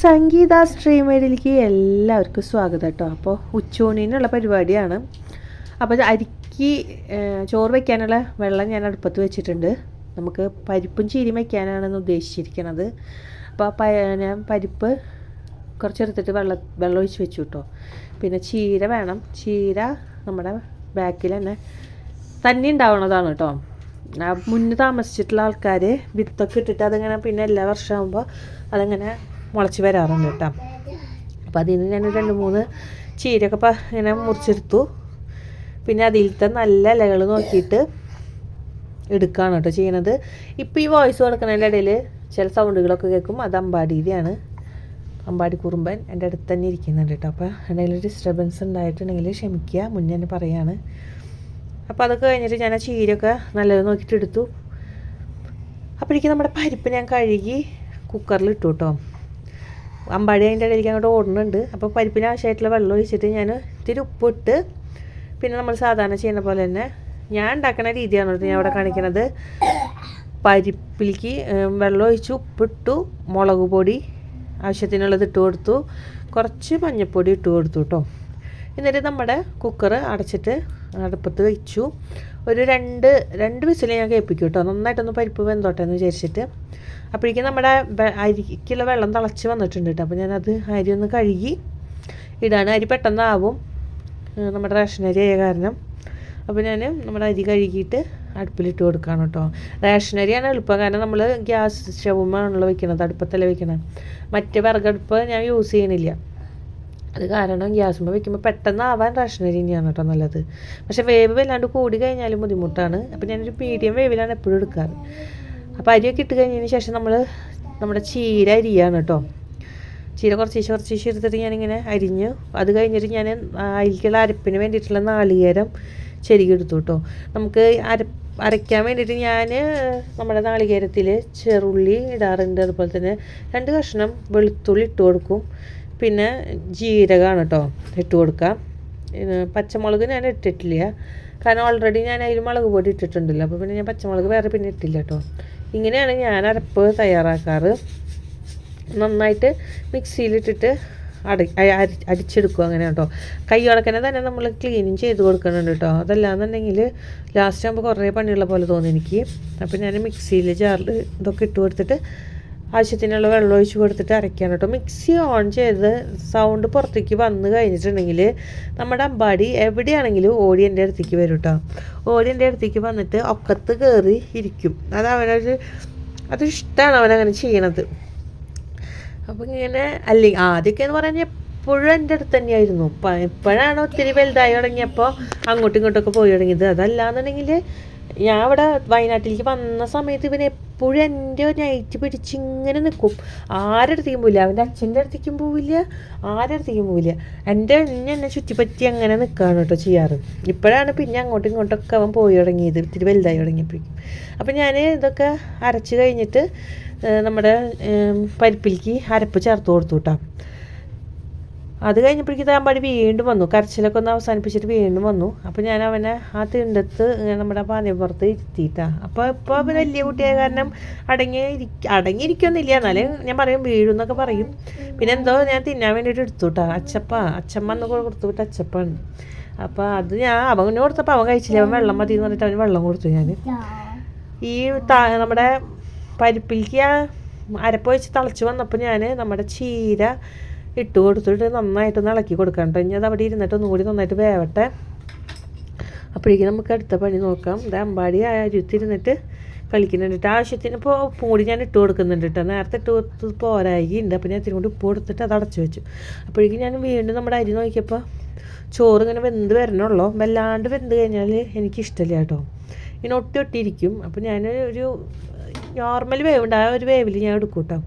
സംഗീത സ്ട്രീമേഡിലേക്ക് എല്ലാവർക്കും സ്വാഗതം കേട്ടോ. അപ്പോൾ ഉച്ചൂണിനുള്ള പരിപാടിയാണ്. അപ്പോൾ അരിക്ക് ചോറ് വയ്ക്കാനുള്ള വെള്ളം ഞാൻ അടുപ്പത്ത് വെച്ചിട്ടുണ്ട്. നമുക്ക് പരിപ്പും ചീരിയും വയ്ക്കാനാണെന്ന് ഉദ്ദേശിച്ചിരിക്കുന്നത് അപ്പോൾ ഞാൻ പരിപ്പ് കുറച്ചെടുത്തിട്ട് വെള്ളം വെള്ളം ഒഴിച്ച് വെച്ചു കേട്ടോ. പിന്നെ ചീര വേണം. ചീര നമ്മുടെ ബാക്കിൽ തന്നെ തന്നെ ഉണ്ടാവണതാണ് കേട്ടോ. മുന്നേ താമസിച്ചിട്ടുള്ള ആൾക്കാർ വിത്തൊക്കെ ഇട്ടിട്ട് അതങ്ങനെ പിന്നെ എല്ലാ വർഷമാകുമ്പോൾ അതങ്ങനെ മുളച്ച് വരാറുണ്ട് കേട്ടോ. അപ്പോൾ അതിൽ നിന്ന് ഞാൻ രണ്ട് മൂന്ന് ചീരയൊക്കെ പ ഇങ്ങനെ മുറിച്ചെടുത്തു. പിന്നെ അതിലത്തെ നല്ല ഇലകൾ നോക്കിയിട്ട് എടുക്കുകയാണ് കേട്ടോ ചെയ്യണത്. ഇപ്പോൾ ഈ വോയിസ് കൊടുക്കുന്നതിന്റെ ഇടയിൽ ചില സൗണ്ടുകളൊക്കെ കേൾക്കും. അത് അമ്പാടിയിലാണ്. അമ്പാടി കുറുമ്പൻ എന്റെ അടുത്ത് തന്നെ ഇരിക്കുന്നുണ്ട് കേട്ടോ. അപ്പോൾ എന്തെങ്കിലും ഡിസ്റ്റർബൻസ് ഉണ്ടായിട്ടുണ്ടെങ്കിൽ ക്ഷമിക്കുക. മുന്നേ തന്നെ പറയാണ്. അപ്പോൾ അതൊക്കെ കഴിഞ്ഞിട്ട് ഞാൻ ആ ചീരയൊക്കെ നല്ലത് നോക്കിയിട്ട് എടുത്തു. അപ്പോഴേക്കും നമ്മുടെ പരിപ്പ് ഞാൻ കഴുകി കുക്കറിൽ ഇട്ടു കേട്ടോ. അമ്പാടി അതിന്റെ ഇടയിലേക്ക് അങ്ങോട്ട് ഓടുന്നുണ്ട്. അപ്പോൾ പരിപ്പിന് ആവശ്യമായിട്ടുള്ള വെള്ളം ഒഴിച്ചിട്ട് ഞാൻ ഇത്തിരി ഉപ്പിട്ട് പിന്നെ നമ്മൾ സാധാരണ ചെയ്യുന്ന പോലെ തന്നെ ഞാൻ ഉണ്ടാക്കുന്ന രീതിയാണ് ഞാൻ അവിടെ കാണിക്കുന്നത്. പരിപ്പിലേക്ക് വെള്ളം ഒഴിച്ച് ഉപ്പിട്ടു മുളക് പൊടി ആവശ്യത്തിനുള്ളത് ഇട്ട് കൊടുത്തു. കുറച്ച് മഞ്ഞൾപ്പൊടി ഇട്ട് കൊടുത്തു കേട്ടോ. എന്നിട്ട് നമ്മുടെ കുക്കർ അടച്ചിട്ട് അടുപ്പത്ത് വെച്ചു. ഒരു രണ്ട് രണ്ട് വിസിൽ ഞാൻ കേൾപ്പിക്കും കേട്ടോ നന്നായിട്ടൊന്ന് പരിപ്പ് വെന്തോട്ടെ എന്ന് വിചാരിച്ചിട്ട്. അപ്പോഴേക്കും നമ്മുടെ അരിക്കുള്ള വെള്ളം തിളച്ച് വന്നിട്ടുണ്ട് കേട്ടോ. അപ്പോൾ ഞാനത് അരി ഒന്ന് കഴുകി ഇടാണ്. അരി പെട്ടെന്നാവും. നമ്മുടെ റേഷൻ അരി ആയ കാരണം. അപ്പോൾ ഞാൻ നമ്മുടെ അരി കഴുകിയിട്ട് അടുപ്പിലിട്ട് കൊടുക്കുകയാണ് കേട്ടോ. റേഷൻ അരിയാണ് എളുപ്പം. കാരണം നമ്മൾ ഗ്യാസ് സ്റ്റവുമാണല്ലോ വെക്കണത് അടുപ്പത്തല്ല വെക്കണത്. മറ്റേ വിറകടുപ്പ് ഞാൻ യൂസ് ചെയ്യണില്ല. അത് കാരണം ഗ്യാസുമ്പോൾ വെക്കുമ്പോൾ പെട്ടെന്ന് ആവാൻ റേഷൻ അരി തന്നെയാണ് കേട്ടോ നല്ലത്. പക്ഷേ വേവ് വല്ലാണ്ട് കൂടി കഴിഞ്ഞാലും ബുദ്ധിമുട്ടാണ്. അപ്പോൾ ഞാനൊരു മീഡിയം വേവിലാണ് എപ്പോഴും എടുക്കാറ്. അപ്പോൾ അരിയൊക്കെ ഇട്ട് കഴിഞ്ഞതിന് ശേഷം നമ്മൾ നമ്മുടെ ചീര അരിയാണ് കേട്ടോ ചീര കുറച്ച് കുറച്ച് എടുത്തിട്ട് ഞാനിങ്ങനെ അരിഞ്ഞു അത് കഴിഞ്ഞിട്ട് ഞാൻ അതിലേക്കുള്ള അരപ്പിന് വേണ്ടിയിട്ടുള്ള നാളികേരം ചെരുകിയെടുത്തു കേട്ടോ നമുക്ക് അര അരയ്ക്കാൻ വേണ്ടിയിട്ട് ഞാൻ നമ്മുടെ നാളികേരത്തിൽ ചെറുള്ളി ഇടാറുണ്ട്. അതുപോലെ തന്നെ രണ്ട് കഷ്ണം വെളുത്തുള്ളി ഇട്ട് കൊടുക്കും. പിന്നെ ജീരകമാണ് കേട്ടോ ഇട്ട് കൊടുക്കാം. പച്ചമുളക് ഞാൻ ഇട്ടിട്ടില്ല. കാരണം ഓൾറെഡി ഞാൻ അതിൽ മുളക് പൊടി ഇട്ടിട്ടുണ്ടല്ലോ. അപ്പോൾ പിന്നെ ഞാൻ പച്ചമുളക് വേറെ പിന്നെ ഇട്ടില്ല കേട്ടോ ഇങ്ങനെയാണ് ഞാൻ അരപ്പ് തയ്യാറാക്കാറ്. നന്നായിട്ട് മിക്സിയിലിട്ടിട്ട് അടി അടിച്ചെടുക്കും അങ്ങനെ കേട്ടോ കൈ ഉടക്കനെ തന്നെ നമ്മൾ ക്ലീനിങ് ചെയ്ത് കൊടുക്കുന്നുണ്ട് കേട്ടോ അതല്ലാന്നുണ്ടെങ്കിൽ ലാസ്റ്റ് ആകുമ്പോൾ കുറേ പണിയുള്ള പോലെ തോന്നി എനിക്ക്. അപ്പോൾ ഞാൻ മിക്സിയിൽ ജാറിൽ ഇതൊക്കെ ഇട്ട് കൊടുത്തിട്ട് ആവശ്യത്തിനുള്ള വെള്ളം ഒഴിച്ച് കൊടുത്തിട്ട് അരയ്ക്കാൻ കേട്ടോ. മിക്സി ഓൺ ചെയ്ത് സൗണ്ട് പുറത്തേക്ക് വന്ന് കഴിഞ്ഞിട്ടുണ്ടെങ്കിൽ നമ്മുടെ അമ്പാടി എവിടെയാണെങ്കിലും ഓടി എന്റെ അടുത്തേക്ക് വരും കേട്ടോ. ഓടി എന്റെ അടുത്തേക്ക് വന്നിട്ട് ഒക്കത്ത് കയറി ഇരിക്കും. അത് അവനൊരു അത് ഇഷ്ടമാണ് അവനങ്ങനെ ചെയ്യണത്. അപ്പം ഇങ്ങനെ അല്ലെങ്കിൽ ആദ്യമൊക്കെ എന്ന് പറഞ്ഞാൽ എപ്പോഴും എന്റെ അടുത്ത് തന്നെയായിരുന്നു. ഇപ്പം ഇപ്പോഴാണ് ഒത്തിരി വലുതായി തുടങ്ങിയപ്പോൾ അങ്ങോട്ടും ഇങ്ങോട്ടൊക്കെ പോയി തുടങ്ങിയത്. അതല്ലാന്നുണ്ടെങ്കിൽ ഞാൻ അവിടെ വയനാട്ടിലേക്ക് വന്ന സമയത്ത് ഇവൻ എപ്പോഴും എന്റെ നൈറ്റ് പിടിച്ച് ഇങ്ങനെ നിൽക്കും ആരുടെ അടുത്തേക്കും പോവില്ല. അവന്റെ അച്ഛന്റെ അടുത്തേക്കും പോവില്ല. ആരുടെ അടുത്തേക്കും പോവില്ല. എന്റെ എന്നെ എന്നെ ചുറ്റിപ്പറ്റി അങ്ങനെ നിൽക്കുകയാണ് കേട്ടോ ചെയ്യാറ്. ഇപ്പോഴാണ് പിന്നെ അങ്ങോട്ടും ഇങ്ങോട്ടൊക്കെ അവൻ പോയി തുടങ്ങിയത്. ഇത്തിരി വലുതായി തുടങ്ങിയപ്പോഴേക്കും. അപ്പം ഞാൻ ഇതൊക്കെ അരച്ച് കഴിഞ്ഞിട്ട് നമ്മുടെ പരിപ്പിലേക്ക് അരപ്പ് ചേർത്ത് കൊടുത്തു കേട്ടോ. അത് കഴിഞ്ഞപ്പോഴേക്കും താമ്പാടി വീണ്ടും വന്നു. കരച്ചിലൊക്കെ ഒന്ന് അവസാനിപ്പിച്ചിട്ട് വീണ്ടും വന്നു. അപ്പോൾ ഞാൻ അവനെ ആ തിണ്ടത്ത് നമ്മുടെ പാനപ്പുറത്ത് ഇരുത്തിയിട്ടാ. അപ്പോൾ ഇപ്പോൾ വലിയ കുട്ടിയായ കാരണം അടങ്ങി ഇരിക്ക അടങ്ങിയിരിക്കൊന്നുമില്ല. എന്നാലും ഞാൻ പറയും വീഴും എന്നൊക്കെ പറയും. പിന്നെ എന്തോ ഞാൻ തിന്നാൻ വേണ്ടിയിട്ട് എടുത്തുവിട്ടാ അച്ചപ്പ. അച്ചമ്മ എന്നൊക്കെ കൊടുത്തു വിട്ട അച്ചപ്പാണ്. അപ്പോൾ അത് ഞാൻ അവന് കൊടുത്തപ്പോൾ അവൻ കഴിച്ചില്ല. അവൻ വെള്ളം മതി എന്ന് പറഞ്ഞിട്ട് അവന് വെള്ളം കൊടുത്തു ഞാൻ ഈ നമ്മുടെ പരിപ്പിലേക്ക് അരപ്പ് വെച്ച് തിളച്ച് വന്നപ്പോൾ ഞാൻ നമ്മുടെ ചീര ഇട്ട് കൊടുത്തിട്ട് നന്നായിട്ടൊന്ന് ഇളക്കി കൊടുക്കണം കേട്ടോ. ഇനി അത് അവിടെ ഇരുന്നിട്ട് ഒന്നുകൂടി നന്നായിട്ട് വേവട്ടെ. അപ്പോഴേക്കും നമുക്ക് അടുത്ത പണി നോക്കാം. ഇത് അമ്പാടി അരിത്തിരുന്നിട്ട് കളിക്കുന്നുണ്ട് ആവശ്യത്തിന് ഇപ്പോൾ ഉപ്പും ഞാൻ ഇട്ട് കൊടുക്കുന്നുണ്ട് കേട്ടോ. നേരത്തെ ഇട്ട് കൊടുത്ത് പോരായിണ്ട്. അപ്പോൾ ഞാൻ ഇത്തിരി കൂടി ഉപ്പ് കൊടുത്തിട്ട് അത് അടച്ചു വെച്ചു. അപ്പോഴേക്കും ഞാൻ വീണ്ടും നമ്മുടെ അരി നോക്കിയപ്പോൾ ചോറ് ഇങ്ങനെ വെന്ത് വരണുള്ളൂ. വല്ലാണ്ട് വെന്ത് കഴിഞ്ഞാൽ എനിക്കിഷ്ടമില്ല കേട്ടോ. ഇങ്ങനെ ഒട്ടി ഒട്ടിയിരിക്കും. അപ്പോൾ ഞാൻ ഒരു നോർമൽ വേവ് ഉണ്ട് ആ ഒരു വേവിൽ ഞാൻ എടുക്കും കേട്ടോ.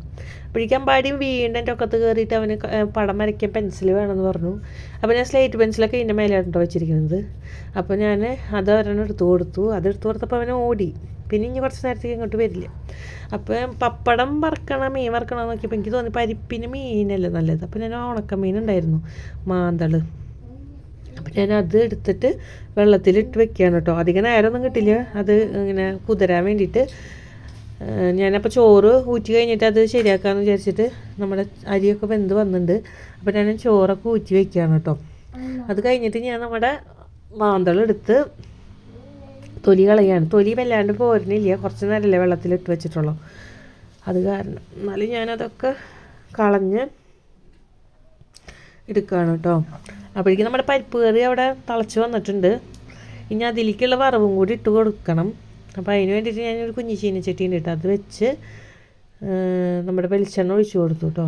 അപ്പോഴേക്കും പാടിയും വീണ്ടും എന്റെ ഒക്കത്ത് കയറിയിട്ട് അവന് പടം വരയ്ക്കാൻ പെൻസിൽ വേണമെന്ന് പറഞ്ഞു. അപ്പോൾ ഞാൻ സ്ലേറ്റ് പെൻസിലൊക്കെ ഇതിന്റെ മേലെയാണോ വെച്ചിരിക്കുന്നത്. അപ്പോൾ ഞാൻ അത് ഒരെണ്ണം എടുത്തു കൊടുത്തു. അത് എടുത്തു കൊടുത്തപ്പോൾ അവനെ ഓടി. പിന്നെ ഇനി കുറച്ച് നേരത്തേക്ക് ഇങ്ങോട്ട് വരില്ല. അപ്പോൾ പപ്പടം വറക്കണം മീൻ വറക്കണം നോക്കിയപ്പോൾ എനിക്ക് തോന്നി പരിപ്പിന് മീനല്ലേ നല്ലത്. അപ്പോൾ ഞാൻ ഉണക്കമീൻ ഉണ്ടായിരുന്നു മാന്തൾ അപ്പം ഞാൻ അത് എടുത്തിട്ട് വെള്ളത്തിലിട്ട് വെക്കുകയാണ് കേട്ടോ അധികം നേരമൊന്നും കിട്ടില്ല. അത് ഇങ്ങനെ കുതിരാൻ വേണ്ടിയിട്ട് ഞാനപ്പോൾ ചോറ് ഊറ്റി കഴിഞ്ഞിട്ട് അത് ശരിയാക്കാമെന്ന് വിചാരിച്ചിട്ട് നമ്മുടെ അരിയൊക്കെ വെന്ത് വന്നിട്ടുണ്ട് അപ്പോൾ ഞാൻ ചോറൊക്കെ ഊറ്റി വെക്കുകയാണ് കേട്ടോ അത് കഴിഞ്ഞിട്ട് ഞാൻ നമ്മുടെ മാന്തളെടുത്ത് തൊലി കളയാണ്. തൊലി വല്ലാണ്ട് പോരുന്നില്ല. കുറച്ച് നേരമല്ലേ വെള്ളത്തിലിട്ട് വെച്ചിട്ടുള്ളൂ. അത് കാരണം എന്നാലും ഞാനതൊക്കെ കളഞ്ഞ് എടുക്കുകയാണ് കേട്ടോ അപ്പോഴേക്കും നമ്മുടെ പരിപ്പ് കറി അവിടെ തിളച്ച് വന്നിട്ടുണ്ട്. ഇനി അതിലേക്കുള്ള വറവും കൂടി ഇട്ട് കൊടുക്കണം. അപ്പോൾ അതിന് വേണ്ടിയിട്ട് ഞാനൊരു കുഞ്ഞി ചീനച്ചട്ടി ഉണ്ട് കേട്ടോ അത് വെച്ച് നമ്മുടെ വെളിച്ചെണ്ണ ഒഴിച്ചു കൊടുത്തു കേട്ടോ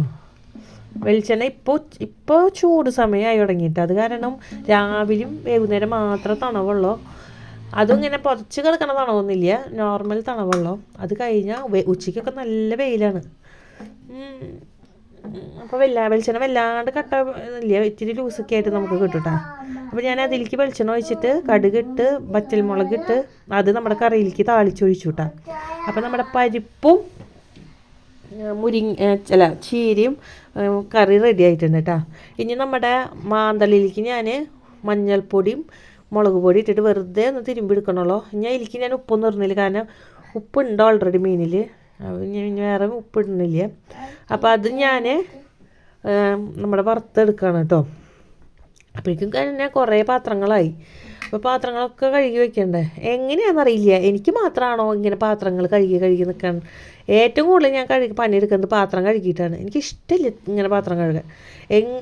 വെളിച്ചെണ്ണ ഇപ്പോൾ ഇപ്പോൾ ചൂട് സമയമായി തുടങ്ങിയിട്ട്. അത് കാരണം രാവിലെയും വൈകുന്നേരം മാത്രം തണവുള്ളൂ. അതും ഇങ്ങനെ പുറച്ച് കിടക്കണ തണവൊന്നുമില്ല. നോർമൽ തണവുള്ളൂ. അത് കഴിഞ്ഞാൽ ഉച്ചയ്ക്കൊക്കെ നല്ല വെയിലാണ്. അപ്പോൾ വെല്ലാ വെളിച്ചെണ്ണ വല്ലാണ്ട് കട്ട ഇല്ല ഇത്തിരി ലൂസൊക്കെ ആയിട്ട് നമുക്ക് കിട്ടും അപ്പൊ അപ്പോൾ ഞാൻ അതിലേക്ക് വെളിച്ചെണ്ണ ഒഴിച്ചിട്ട് കടുകിട്ട് വറ്റൽമുളക് ഇട്ട് അത് നമ്മുടെ കറിയിലേക്ക് താളിച്ചൊഴിച്ചു കേട്ടോ അപ്പോൾ നമ്മുടെ പരിപ്പും മുരിങ്ങ അല്ല ചീരയും കറി റെഡി ആയിട്ടുണ്ട് കേട്ടോ ഇനി നമ്മുടെ മാന്തളിലേക്ക് ഞാൻ മഞ്ഞൾപ്പൊടിയും മുളക് പൊടി ഇട്ടിട്ട് വെറുതെ ഒന്ന് തിരുമ്പി എടുക്കണമല്ലോ ഇനി അതിലേക്ക് ഞാൻ ഉപ്പൊന്നും ഇറന്നില്ല കാരണം ഉപ്പുണ്ട് ഓൾറെഡി മീനിൽ ഞാൻ ഇനി വേറെ ഉപ്പിടുന്നില്ല. അപ്പോൾ അത് ഞാൻ നമ്മുടെ വറുത്തെടുക്കുകയാണ് കേട്ടോ. അപ്പോഴേക്കും തന്നെ കുറേ പാത്രങ്ങളായി. അപ്പോൾ പാത്രങ്ങളൊക്കെ കഴുകി വെക്കണ്ടേ? എങ്ങനെയാണെന്നറിയില്ല എനിക്ക് മാത്രമാണോ ഇങ്ങനെ പാത്രങ്ങൾ കഴുകി കഴുകി നിൽക്കാൻ ഏറ്റവും കൂടുതൽ ഞാൻ കഴുകി പണിയെടുക്കുന്നത് പാത്രം കഴുകിയിട്ടാണ്. എനിക്ക് ഇഷ്ടമില്ല ഇങ്ങനെ പാത്രം കഴുകാൻ. എങ്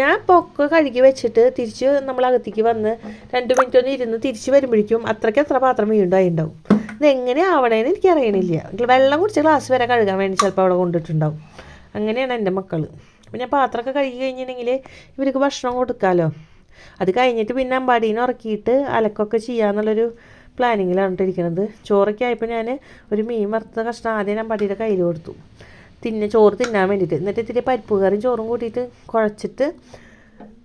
ഞാൻ ഒക്കെ കഴുകി വെച്ചിട്ട് തിരിച്ച് നമ്മൾ അകത്തേക്ക് വന്ന് രണ്ട് മിനിറ്റ് ഒന്ന് ഇരുന്ന് തിരിച്ച് വരുമ്പോഴേക്കും അത്രയ്ക്ക് അത്ര പാത്രം വീണ്ടും ഉണ്ടാവും ഇത് എങ്ങനെ ആവണേന്ന് എനിക്ക് അറിയണില്ല വെള്ളം കുടിച്ച ഗ്ലാസ് വരെ കഴുകാൻ വേണ്ടി ചിലപ്പോൾ അവിടെ കൊണ്ടിട്ടുണ്ടാവും. അങ്ങനെയാണ് എന്റെ മക്കൾ അപ്പം ഞാൻ പാത്രമൊക്കെ കഴുകി കഴിഞ്ഞിട്ടുണ്ടെങ്കിൽ ഇവർക്ക് ഭക്ഷണം കൊടുക്കാമല്ലോ അത് കഴിഞ്ഞിട്ട് പിന്നെ അമ്പാടീനെ ഉറക്കിയിട്ട് അലക്കൊക്കെ ചെയ്യാന്നുള്ളൊരു പ്ലാനിങ്ങിലാണ് ഇരിക്കുന്നത് ചോറൊക്കെ ആയപ്പോൾ ഞാൻ ഒരു മീൻ വറുത്ത കഷ്ണം ആദ്യം അമ്പാടിയുടെ കയ്യിൽ കൊടുത്തു. തിന്നെ ചോറ് തിന്നാൻ വേണ്ടിയിട്ട് എന്നിട്ട് ഇത്തിരി പരിപ്പ് കറിയും ചോറും കൂട്ടിയിട്ട് കുഴച്ചിട്ട്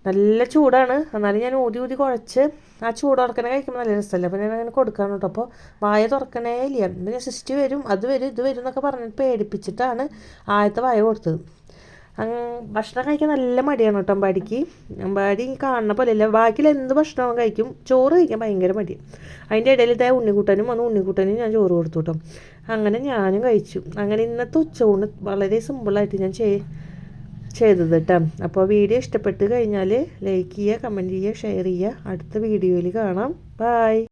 നല്ല ചൂടാണ്. എന്നാലും ഞാൻ ഊതി ഊതി കുഴച്ച് ആ ചൂട് തുറക്കണേ കഴിക്കുമ്പോൾ നല്ല രസമല്ല അപ്പോൾ ഞാൻ അങ്ങനെ കൊടുക്കാൻ കേട്ടോ. അപ്പോൾ വായ തുറക്കണേ ഇല്ല. പിന്നെ സിസ്റ്റ് വരും അത് വരും ഇത് വരും എന്നൊക്കെ പറഞ്ഞിട്ട് പേടിപ്പിച്ചിട്ടാണ് ആദ്യത്തെ വായ കൊടുത്തത്. അങ്ങ് ഭക്ഷണം കഴിക്കാൻ നല്ല മടിയാണ് കേട്ടോ അമ്പാടിക്ക്. അമ്പാടി കാണുന്ന പോലെ അല്ല ബാക്കിയിൽ എന്ത് ഭക്ഷണവും കഴിക്കും. ചോറ് കഴിക്കാൻ ഭയങ്കര മടി അതിന്റെ ഇടയിൽ ഇതായ ഉണ്ണിക്കൂട്ടനും വന്ന്. ഉണ്ണിക്കൂട്ടനും ഞാൻ ചോറ് കൊടുത്തു കേട്ടോ. അങ്ങനെ ഞാനും കഴിച്ചു. അങ്ങനെ ഇന്നത്തെ ഉച്ചയൂണ് വളരെ സിമ്പിളായിട്ട് ഞാൻ ചെയ് ചെയ്തത് കേട്ടോ അപ്പോൾ വീഡിയോ ഇഷ്ടപ്പെട്ട് കഴിഞ്ഞാൽ ലൈക്ക് ചെയ്യുക കമന്റ് ചെയ്യുക ഷെയർ ചെയ്യുക. അടുത്ത വീഡിയോയിൽ കാണാം. ബായ്